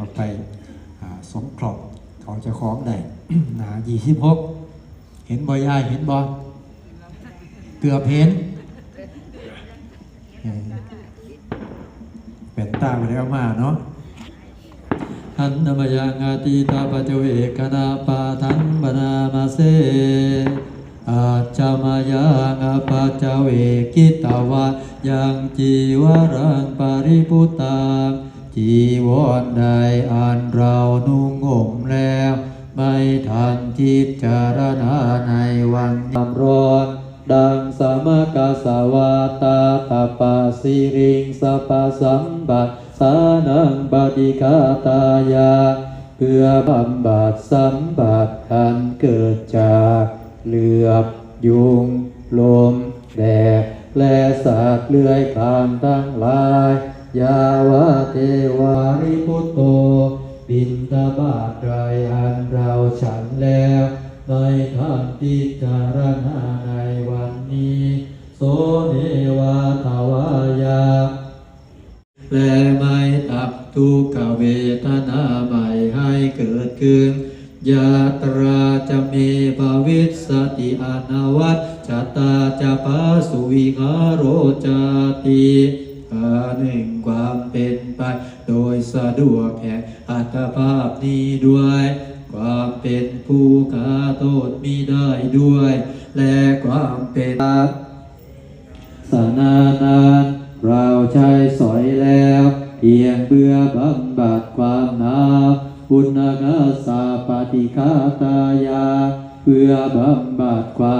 เอาไปสมครอบของเจ้าของได้นายี่สิบหกเห็นบ่ยายเห็นบ่เกือบเห็นเป็นตาไปแล้วมาเนาะหันนมยังอาติตาปจเวกนาปาทังบนามาเสอาจามายังอาปาจเวกิตาวะยังจีวรังปาริพุตัง จีวรใดอันเรานุ่งห่มแล้ว ไม่ทันจิตจารณาในวันยามร้อน ดังสมกาสวาตาตาปาสิริงสปาสัมบัติสานังปฏิคาตายา เพื่อบำบัดสัมบัติอันเกิดจากเหลือบยุง ลมแดดและสัตว์เลื้อยคลานทั้งหลาย ยาวะเทวาริพุตโต บินตาบาตไรอันเราฉันแล้ว ในท่านพิจารณาในวันนี้ โสเนวาทวายา และไม่ตับทุกขเวทนาใหม่ให้เกิดขึ้นยาตราจะเมภวิสติอนาวัตจตาจะปาสุวิหารโรจติ อาหนึ่งความเป็นไป โดยสะดวกแห่งอัตภาพนี้ด้วย ความเป็นผู้กาโทษมีได้ด้วย และความเป็นสนานานเราใช้สอยแล้ว เพียงเพื่อบำบัดความหนาวอุณกาสาปฏิคาตายา เพื่อบำบัดความ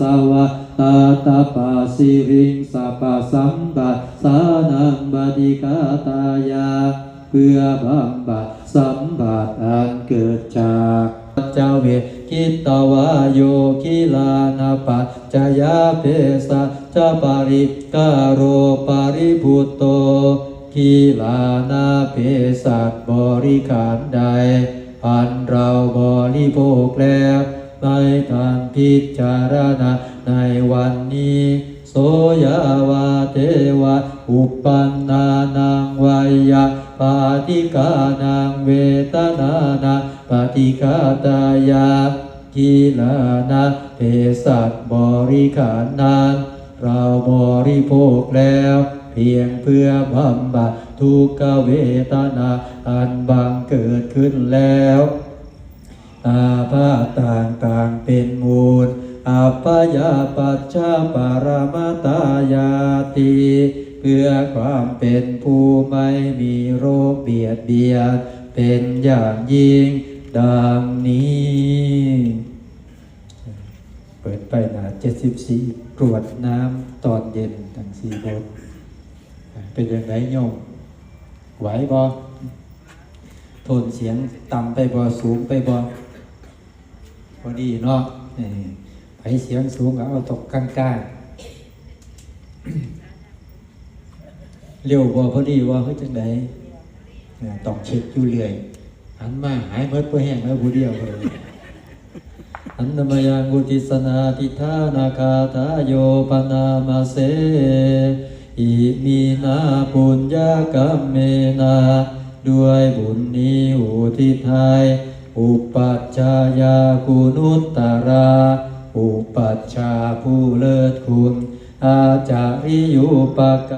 สาวะตาตาปาสิริงสปาสัมบัติสานังปฏิคาตายา เพื่อบำบัดสัมบัติอันเกิดจากเจ้าเวกิตวาโยกิลานาปัจจยาเพสัจปาริกาโรปาริพุตโตกิลานาเพสัตบริขารใดอันเราบริโภคแล้ว ในทางพิจารณาในวันนี้โสยาวาเทวะอุปปันนานังวายะปาติกานังเวตนานาปฏิกาตายากิลานาเภสัตบริขารนั้นเราบริโภคแล้ว เพียงเพื่อบำบัดทุกขเวทนาอันบังเกิดขึ้นแล้วอาภาต่างๆ เป็นมูลอัปยาปัจจาปารมาตายาติเพื่อความเป็นผู้ไม่มีโรคเบียดเบียนเป็นอย่างยิ่งดังนี้ เปิดไปหนา74กรวดน้ำตอนเย็นทั้งสี่บทเป็นอย่างไรโยมไหวบ่ทนเสียงต่ำไปบ่สูงไปบ่ พอดีเนาะไปเสียงสูงก็เอาตกกลางๆเร็วบ่พอดีว่าเฮ้ยจังไดเนี่ยต้องเช็คอยู่เรื่อยหันมาหายเมิดบ่แห้งแล้วผู้เดียวเลยอันนมยังกุติสนาทิธานาคาทาโยปนามาเสอิมีนาปุญญากรรมเมนา ด้วยบุญนี้อุทิศให้ อุปัชฌายาคุณุตตรา อุปัชฌาผู้เลิศคุณ อาจาริยุปก